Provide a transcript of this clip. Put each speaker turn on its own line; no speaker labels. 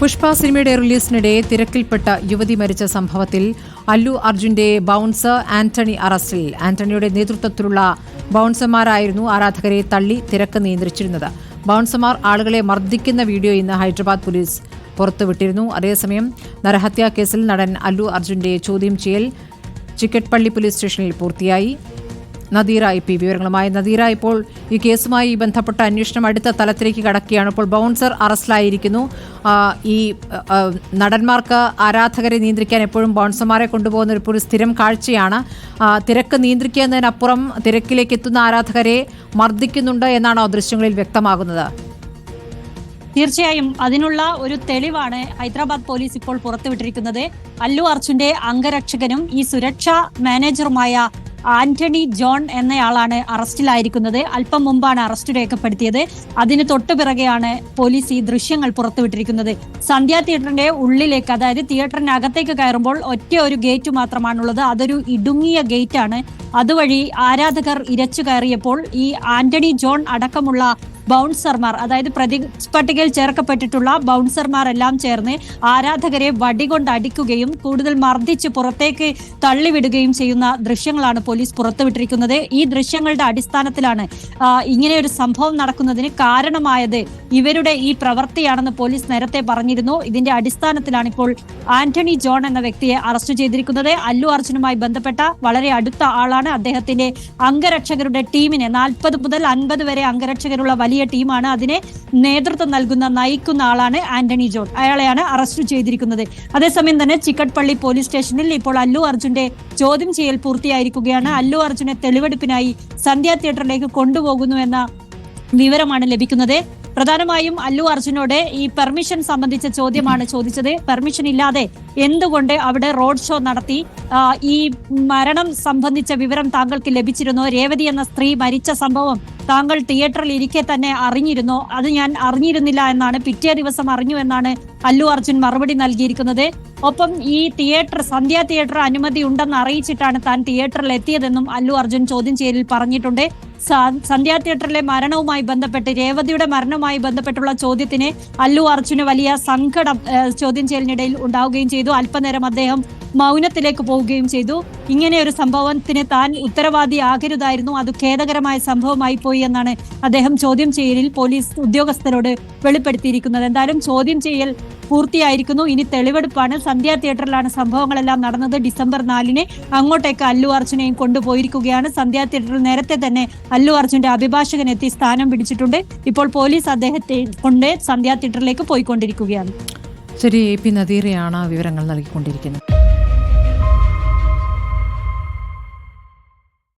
പുഷ്പ സിനിമയുടെ റിലീസിനിടെ തിരക്കിൽപ്പെട്ട യുവതി മരിച്ച സംഭവത്തിൽ അല്ലു അർജുന്റെ ബൗൺസർ ആന്റണി അറസ്റ്റിൽ. ആന്റണിയുടെ നേതൃത്വത്തിലുള്ള ബൗൺസർമാരായിരുന്നു ആരാധകരെ തള്ളി തിരക്ക് നിയന്ത്രിച്ചിരുന്നത്. ബൗൺസർമാർ ആളുകളെ മർദ്ദിക്കുന്ന വീഡിയോ ഇന്ന് ഹൈദരാബാദ് പോലീസ് പുറത്തുവിട്ടിരുന്നു. അതേസമയം നരഹത്യാ കേസിൽ നടൻ അല്ലു അർജുന്റെ ചോദ്യം ചെയ്യൽ ചിക്കറ്റ്പള്ളി പോലീസ് സ്റ്റേഷനിൽ പൂർത്തിയായി. നദീറ ഐ പി വിവരങ്ങളുമായി. നദീറ ഇപ്പോൾ ഈ കേസുമായി ബന്ധപ്പെട്ട അന്വേഷണം അടുത്ത തലത്തിലേക്ക് കടക്കുകയാണ്. ഇപ്പോൾ ബൗൺസർ അറസ്റ്റിലായിരിക്കുന്നു. ഈ നടന്മാർക്ക് ആരാധകരെ നിയന്ത്രിക്കാൻ എപ്പോഴും ബൗൺസർമാരെ കൊണ്ടുപോകുന്ന ഒരു ഒരു സ്ഥിരം കാഴ്ചയാണ്. തിരക്ക് നിയന്ത്രിക്കുന്നതിനപ്പുറം തിരക്കിലേക്ക് എത്തുന്ന ആരാധകരെ മർദ്ദിക്കുന്നുണ്ട് എന്നാണ് ആ ദൃശ്യങ്ങളിൽ വ്യക്തമാകുന്നത്.
തീർച്ചയായും അതിനുള്ള ഒരു തെളിവാണ് ഹൈദരാബാദ് പോലീസ് ഇപ്പോൾ പുറത്തുവിട്ടിരിക്കുന്നത്. അല്ലു അർജുന്റെ അംഗരക്ഷകനും ഈ സുരക്ഷാ മാനേജറുമായ ആന്റണി ജോൺ എന്നയാളാണ് അറസ്റ്റിലായിരിക്കുന്നത്. അല്പം മുമ്പാണ് അറസ്റ്റ് രേഖപ്പെടുത്തിയത്. അതിന് തൊട്ടു പിറകെയാണ് പോലീസ് ഈ ദൃശ്യങ്ങൾ പുറത്തുവിട്ടിരിക്കുന്നത്. സന്ധ്യ തിയേറ്ററിന്റെ ഉള്ളിലേക്ക് അതായത് തിയേറ്ററിനകത്തേക്ക് കയറുമ്പോൾ ഒറ്റ ഒരു ഗേറ്റ് മാത്രമാണുള്ളത്. അതൊരു ഇടുങ്ങിയ ഗേറ്റ് ആണ് അതുവഴി ആരാധകർ ഇരച്ചു കയറിയപ്പോൾ ഈ ആന്റണി ജോൺ അടക്കമുള്ള ബൗൺസർമാർ അതായത് പ്രതി പട്ടികയിൽ ചേർക്കപ്പെട്ടിട്ടുള്ള ബൗൺസർമാർ എല്ലാം ചേർന്ന് ആരാധകരെ വടികൊണ്ട് അടിക്കുകയും കൂടുതൽ മർദ്ദിച്ച് പുറത്തേക്ക് തള്ളിവിടുകയും ചെയ്യുന്ന ദൃശ്യങ്ങളാണ് പോലീസ് പുറത്തുവിട്ടിരിക്കുന്നത്. ഈ ദൃശ്യങ്ങളുടെ അടിസ്ഥാനത്തിലാണ് ഇങ്ങനെയൊരു സംഭവം നടക്കുന്നതിന് കാരണമായത് ഇവരുടെ ഈ പ്രവൃത്തിയാണെന്ന് പോലീസ് നേരത്തെ പറഞ്ഞിരുന്നു. ഇതിന്റെ അടിസ്ഥാനത്തിലാണ് ഇപ്പോൾ ആന്റണി ജോൺ എന്ന വ്യക്തിയെ അറസ്റ്റ് ചെയ്തിരിക്കുന്നത്. അല്ലു അർജുനുമായി ബന്ധപ്പെട്ട വളരെ അടുത്ത ആളാണ്. അദ്ദേഹത്തിന്റെ അംഗരക്ഷകരുടെ ടീമിനെ നാൽപ്പത് മുതൽ അൻപത് വരെ അംഗരക്ഷകരുള്ള വലിയ ടീമാണ്. അതിനെ നേതൃത്വം നൽകുന്ന നയിക്കുന്ന ആളാണ് ആന്റണി ജോൺ. അയാളെയാണ് അറസ്റ്റ് ചെയ്തിരിക്കുന്നത്. അതേസമയം തന്നെ ചിക്കട്പള്ളി പോലീസ് സ്റ്റേഷനിൽ ഇപ്പോൾ അല്ലു അർജുന്റെ ചോദ്യം ചെയ്യൽ പൂർത്തിയായിരിക്കുകയാണ്. അല്ലു അർജുനെ തെളിവെടുപ്പിനായി സന്ധ്യ തിയേറ്ററിലേക്ക് കൊണ്ടുപോകുന്നു എന്ന വിവരമാണ് ലഭിക്കുന്നത്. പ്രധാനമായും അല്ലു അർജുനോട് ഈ പെർമിഷൻ സംബന്ധിച്ച ചോദ്യമാണ് ചോദിച്ചത്. പെർമിഷൻ ഇല്ലാതെ എന്തുകൊണ്ട് അവിടെ റോഡ് ഷോ നടത്തി? ഈ മരണം സംബന്ധിച്ച വിവരം താങ്കൾക്ക് ലഭിച്ചിരുന്നോ? രേവതി എന്ന സ്ത്രീ മരിച്ച സംഭവം താങ്കൾ തിയേറ്ററിൽ ഇരിക്കെ തന്നെ അറിഞ്ഞിരുന്നോ. അത് ഞാൻ അറിഞ്ഞിരുന്നില്ല എന്നാണ് പിറ്റേ ദിവസം അറിഞ്ഞു എന്നാണ് അല്ലു അർജുൻ മറുപടി നൽകിയിരിക്കുന്നത്. ഒപ്പം ഈ തിയേറ്റർ സന്ധ്യ തിയേറ്റർ അനുമതി ഉണ്ടെന്ന് അറിയിച്ചിട്ടാണ് താൻ തിയേറ്ററിൽ എത്തിയതെന്നും അല്ലു അർജുൻ ചോദ്യം ചെയ്യലിൽ പറഞ്ഞിട്ടുണ്ട്. സന്ധ്യാ തിയേറ്ററിലെ മരണവുമായി ബന്ധപ്പെട്ട് രേവതിയുടെ മരണവുമായി ബന്ധപ്പെട്ടുള്ള ചോദ്യത്തിന് അല്ലു അർജുന് വലിയ സങ്കടം ചോദ്യം ചെയ്യലിനിടയിൽ ഉണ്ടാവുകയും ചെയ്തു. അല്പനേരം അദ്ദേഹം മൗനത്തിലേക്ക് പോവുകയും ചെയ്തു. ഇങ്ങനെ ഒരു സംഭവത്തിന് താൻ ഉത്തരവാദിയാകരുതായിരുന്നു. അത് ഖേദകരമായ സംഭവമായി പോയി എന്നാണ് അദ്ദേഹം ചോദ്യം ചെയ്യലിൽ പോലീസ് ഉദ്യോഗസ്ഥരോട് വെളിപ്പെടുത്തിയിരിക്കുന്നത്. എന്തായാലും ചോദ്യം ചെയ്യൽ പൂർത്തിയായിരിക്കുന്നു. ഇനി തെളിവെടുപ്പാണ്. സന്ധ്യ തിയേറ്ററിലാണ് സംഭവങ്ങളെല്ലാം നടന്നത്. ഡിസംബർ നാലിന് അങ്ങോട്ടേക്ക് അല്ലു അർജുനെയും കൊണ്ടുപോയിരിക്കുകയാണ്. സന്ധ്യ തിയേറ്ററിൽ നേരത്തെ തന്നെ അല്ലു അർജുന്റെ അഭിഭാഷകൻ എത്തി സ്ഥാനം പിടിച്ചിട്ടുണ്ട്. ഇപ്പോൾ പോലീസ് അദ്ദേഹത്തെ കൊണ്ട് സന്ധ്യ തിയേറ്ററിലേക്ക് പോയിക്കൊണ്ടിരിക്കുകയാണ്.
ശരി എ പി നദീറയാണ് വിവരങ്ങൾ നൽകിക്കൊണ്ടിരിക്കുന്നത്.